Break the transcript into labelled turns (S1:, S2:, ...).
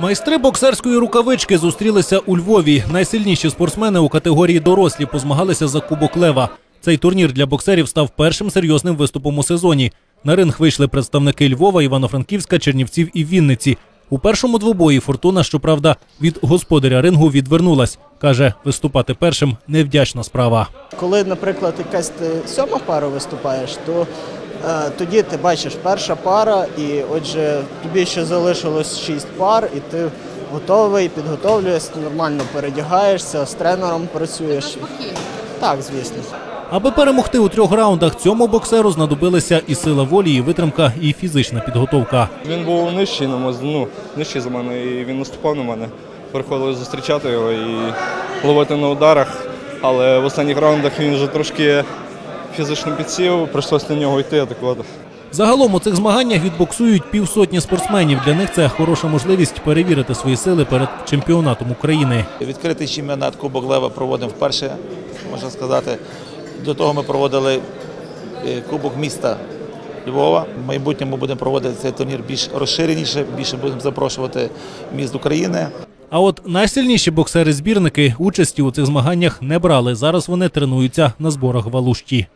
S1: Майстри боксерської рукавички зустрілися у Львові. Найсильніші спортсмени у категорії дорослі позмагалися за Кубок Лева. Цей турнір для боксерів став першим серйозним виступом у сезоні. На ринг вийшли представники Львова, Івано-Франківська, Чернівців і Вінниці. У першому двобої Фортуна, щоправда, від господаря рингу відвернулась. Каже, виступати першим невдячна справа.
S2: Коли, наприклад, якась сьома пара виступаєш, то тоді ти бачиш перша пара, і отже, тобі ще залишилось шість пар, і ти готовий, підготовлюєшся, нормально передягаєшся, з тренером працюєш. Так, звісно.
S1: Аби перемогти у трьох раундах, цьому боксеру знадобилися і сила волі, і витримка, і фізична підготовка.
S3: Він був нижчий на ну, нижчий за мене, і він наступав на мене. Приходилось зустрічати його і ловити на ударах. Але в останніх раундах він вже трошки фізично підсів, прийшлось на нього йти атакувати.
S1: Загалом у цих змаганнях відбоксують півсотні спортсменів. Для них це хороша можливість перевірити свої сили перед чемпіонатом України.
S4: Відкритий чемпіонат Кубок Лева проводимо вперше, можна сказати. До того ми проводили е, Кубок міста Львова. В майбутньому будемо проводити цей турнір більш розширеніше, більше будемо запрошувати міст України.
S1: А от найсильніші боксери-збірники участі у цих змаганнях не брали. Зараз вони тренуються на зборах в Алушті.